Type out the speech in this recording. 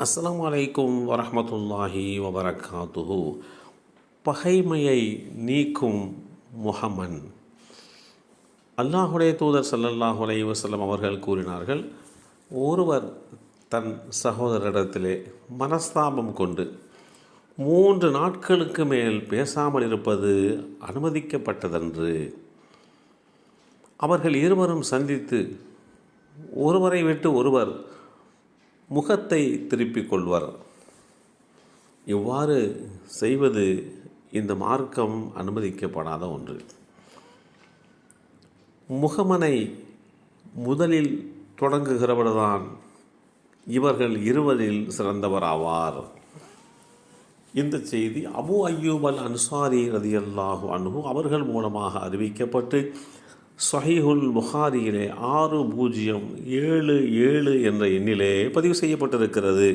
அஸ்லாம் வலைக்கும் வரமத்துல்லாஹி வபரகாத்துஹு. பகைமையை நீக்கும் முகமன் அல்லாஹுடைய தூதர் ஸல்லல்லாஹு அலைஹி வஸல்லம் அவர்கள் கூறினார்கள் ஒருவர் தன் சகோதரரிடத்திலே மனஸ்தாபம் கொண்டு மூன்று நாட்களுக்கு மேல் பேசாமல் இருப்பது அனுமதிக்கப்பட்டதன்று அவர்கள் இருவரும் சந்தித்து ஒருவரை விட்டு ஒருவர் முகத்தை திருப்பிக் கொள்வர். இவ்வாறு செய்வது இந்த மார்க்கம் அனுமதிக்கப்படாத ஒன்று. முகமனை முதலில் தொடங்குகிறவர்தான் இவர்கள் இருவரில் சிறந்தவராவார் இந்த செய்தி அபு ஐயூப் அல் அன்சாரி ரதியல்லாஹு அன்ஹு அவர்கள் மூலமாக அறிவிக்கப்பட்டு சஹீஹுல் புகாரியிலே ஆறு பூஜ்ஜியம் ஏழு ஏழு என்ற எண்ணிலே பதிவு செய்யப்பட்டிருக்கிறது.